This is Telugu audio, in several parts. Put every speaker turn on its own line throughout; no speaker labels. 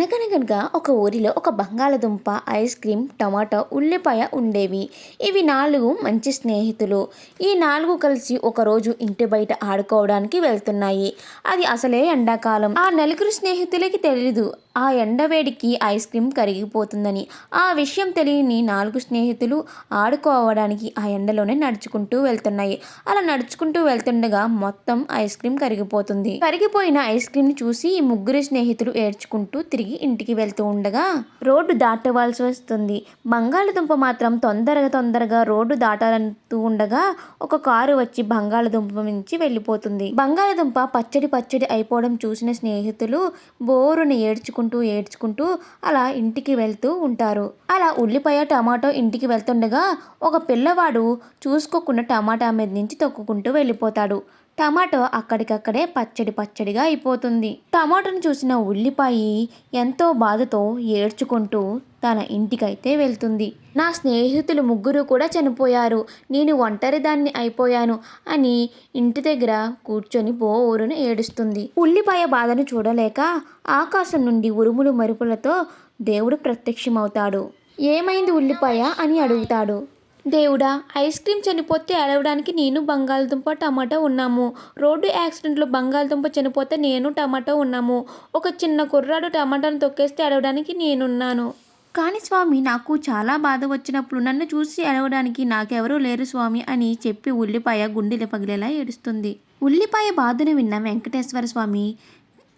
అనగనగనగా ఒక ఊరిలో ఒక బంగాళదుంప ఐస్ క్రీమ్ టమాటో ఉల్లిపాయ ఉండేవి. ఇవి నాలుగు మంచి స్నేహితులు. ఈ నాలుగు కలిసి ఒకరోజు ఇంటి బయట ఆడుకోవడానికి వెళ్తున్నాయి. అది అసలే ఎండాకాలం. ఆ నలుగురు స్నేహితులకి తెలీదు. ఆ ఎండవేడికి ఐస్ క్రీమ్ కరిగిపోతుందని. ఆ విషయం తెలియని నాలుగు స్నేహితులు ఆడుకోవడానికి ఆ ఎండలోనే నడుచుకుంటూ వెళ్తున్నాయి. అలా నడుచుకుంటూ వెళ్తుండగా మొత్తం ఐస్ క్రీమ్ కరిగిపోతుంది. కరిగిపోయిన ఐస్ క్రీమ్ని చూసి ఈ ముగ్గురు స్నేహితులు ఏడ్చుకుంటూ తిరిగి ఇంటికి వెళ్తూ ఉండగా రోడ్డు దాటవలసి వస్తుంది. బంగాళదుంప మాత్రం తొందరగా తొందరగా రోడ్డు దాటాలంటూ ఉండగా ఒక కారు వచ్చి బంగాళదుంప నుంచి వెళ్ళిపోతుంది. బంగాళదుంప పచ్చడి పచ్చడి అయిపోవడం చూసిన స్నేహితులు బోరుని ఏడ్చుకుంటూ ఏడ్చుకుంటూ అలా ఇంటికి వెళ్తూ ఉంటారు. అలా ఉల్లిపాయ టమాటో ఇంటికి వెళ్తుండగా ఒక పిల్లవాడు చూసుకోకుండా టమాటా మీద నుంచి తొక్కుకుంటూ వెళ్ళిపోతాడు. టమాటో అక్కడికక్కడే పచ్చడి పచ్చడిగా అయిపోతుంది. టమాటోను చూసిన ఉల్లిపాయ ఎంతో బాధతో ఏడ్చుకుంటూ తన ఇంటికైతే వెళ్తుంది. నా స్నేహితులు ముగ్గురు కూడా చనిపోయారు. నేను ఒంటరిదాన్ని అయిపోయాను అని ఇంటి దగ్గర కూర్చొని బోరును ఏడుస్తుంది. ఉల్లిపాయ బాధను చూడలేక ఆకాశం నుండి ఉరుములు మరుపులతో దేవుడు ప్రత్యక్షమవుతాడు. ఏమైంది ఉల్లిపాయ అని అడుగుతాడు. దేవుడా ఐస్ క్రీమ్ చనిపోతే అడవడానికి నేను బంగాళదుంప టమాటా ఉన్నాము. రోడ్డు యాక్సిడెంట్లో బంగాళదుంప చనిపోతే నేను టమాటా ఉన్నాము. ఒక చిన్న కుర్రాడు టమాటాను తొక్కేస్తే అడవడానికి నేనున్నాను. కానీ స్వామి నాకు చాలా బాధ వచ్చినప్పుడు నన్ను చూసి అడవడానికి నాకెవరూ లేరు స్వామి అని చెప్పి ఉల్లిపాయ గుండెలు పగిలేలా ఏడుస్తుంది. ఉల్లిపాయ బాధను విన్న వెంకటేశ్వర స్వామి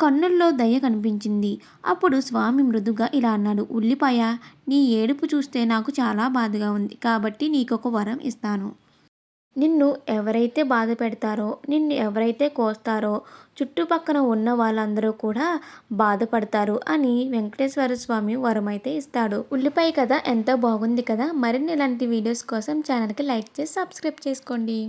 కన్నుల్లో దయ కనిపించింది. అప్పుడు స్వామి మృదుగా ఇలా అన్నాడు ఉల్లిపాయ నీ ఏడుపు చూస్తే నాకు చాలా బాధగా ఉంది. కాబట్టి నీకొక వరం ఇస్తాను. నిన్ను ఎవరైతే బాధ పెడతారో నిన్ను ఎవరైతే కోస్తారో చుట్టుపక్కన ఉన్న వాళ్ళందరూ కూడా బాధపడతారు అని వెంకటేశ్వర స్వామి వరం అయితే ఇస్తాడు. ఉల్లిపాయ కథ ఎంతో బాగుంది కదా? మరిన్ని ఇలాంటి వీడియోస్ కోసం ఛానల్కి లైక్ చేసి సబ్స్క్రైబ్ చేసుకోండి.